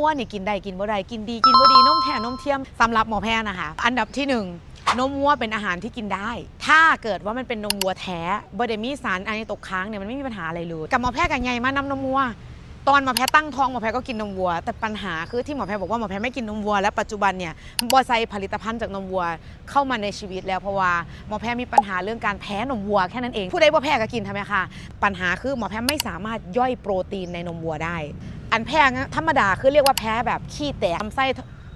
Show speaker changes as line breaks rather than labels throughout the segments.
วัวนี่กินได้กินบ่ได้กินดีกินบ่ดีนมแท้นมเทียมสำหรับหมอแพทย์นะคะ อันดับที่หนึ่งนมวัวเป็นอาหารที่กินได้ ถ้าเกิดว่ามันเป็นนมวัวแท้บ่ได้มีสารอะไรตกค้างเนี่ยมันไม่มีปัญหาอะไรเลย กับหมอแพทย์กันไงมานำนมวัว ตอนหมอแพทย์ตั้งท้องหมอแพทย์ก็กินนมวัว แต่ปัญหาคือที่หมอแพทย์บอกว่าหมอแพทย์ไม่กินนมวัวและปัจจุบันเนี่ยบอไซผลิตภัณฑ์จากนมวัวเข้ามาในชีวิตแล้วเพราะว่าหมอแพทย์มีปัญหาเรื่องการแพ้นมวัวแค่นั้นเอง ผู้ใดบ่แพ้ก็กินทำไมคะ ปัญหาคือหมอแพทย์ไม่สามารถย่อยโปรตีนในนมวัวได้ อันแพ้ธรรมดาคือเรียกว่าแพ้แบบขี้แตกลำไส้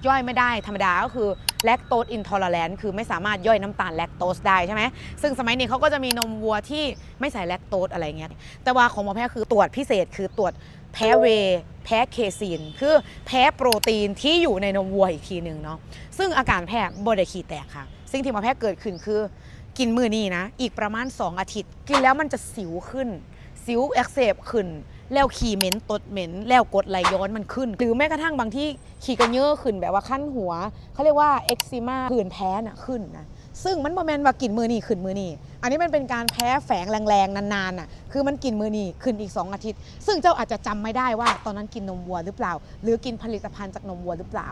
ย่อยไม่ได้ธรรมดาก็คือแลคโตสอินทอร์แลนคือไม่สามารถย่อยน้ำตาลแลคโตสได้ใช่ไหมซึ่งสมัยนี้เขาก็จะมีนมวัวที่ไม่ใส่แลคโตสอะไรเงี้ยแต่ว่าของหมอแพทย์คือตรวจพิเศษคือตรวจแพ้เว แพ้เคซีน คือแพ้โปรตีนที่อยู่ในนมวัวอีกทีหนึ่งเนาะซึ่งอาการแพ้บไดขีแตกค่ะ สิ่งที่หมาแพ้เกิดขึ้นคือ กินมือนี้นะ อีกประมาณ 2 อาทิตย์ กินแล้วมันจะสิวขึ้น สิวอักเสบขึ้น แล้วขี่เหม็นตดเหม็น แล้วกดไหลย้อนมันขึ้น หรือแม้กระทั่งบางที่ขี่กระเยอะขึ้นแบบว่าขั้นหัว เขาเรียกว่าเอ็กซิมาผื่นแพ้น่ะขึ้นนะซึ่งมันโมเมนว่ากินมือนี่ขึ้นมือนี่อันนี้มันเป็นการแพ้แฝงแรงๆนานๆน่ะคือมันกินมือนี่ขึ้นอีก 2 อาทิตย์ ซึ่งเจ้าอาจจะจำไม่ได้ว่า ตอนนั้นกินนมวัวหรือเปล่า หรือกินผลิตภัณฑ์จากนมวัวหรือเปล่า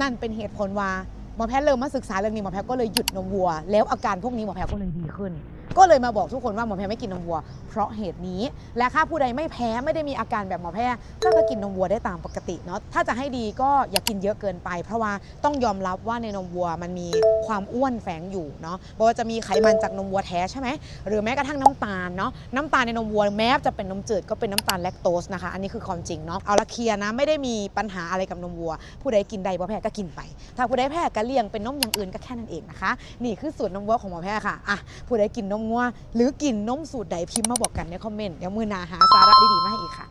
นั่นเป็นเหตุผลว่า หมอแพทย์เริ่มมาศึกษาเรื่องนี้หมอแพทย์ก็เลยหยุดนมวัว แล้วอาการพวกนี้หมอแพทย์ก็เลยดีขึ้น ก็เลยมาบอกทุกคนว่าหมอแพทย์ไม่กินนมวัว เพราะเหตุนี้ และถ้าผู้ใดไม่แพ้ไม่ได้มีอาการแบบหมอแพทย์ก็ก็กินนมวัวได้ตามปกติเนาะถ้าจะให้ดีก็อย่ากินเยอะเกินไป เพราะว่าต้องยอมรับว่าในนมวัวมันมีความอ้วนแฝงอยู่เนาะบอกว่าจะมีไขมันจากนมวัวแท้ใช่ไหมหรือแม้กระทั่งน้ำตาลเนาะน้ำตาลในนมวัวแม้จะเป็นนมจืดก็เป็นน้ำตาลแลคโตสนะคะอันนี้คือความจริงเนาะเอาละเคลียร์นะไม่ได้มีปัญหาอะไรกับนมวัว ผู้ใดกินใดบ่แพ้ก็กินไป ถ้าผู้ใดแพ้ก็เลี่ยงเป็นนมอย่างอื่นก็แค่นั้นเองนะคะ นี่คือสูตรนมวัวของหมอแพทย์ค่ะอะผู้ใดกินนมงัวหรือกินนมสูตรใดพิมพ์มาบอกกันในคอมเมนต์เดี๋ยวมือหนาหาสาระดีๆมาให้อีกค่ะ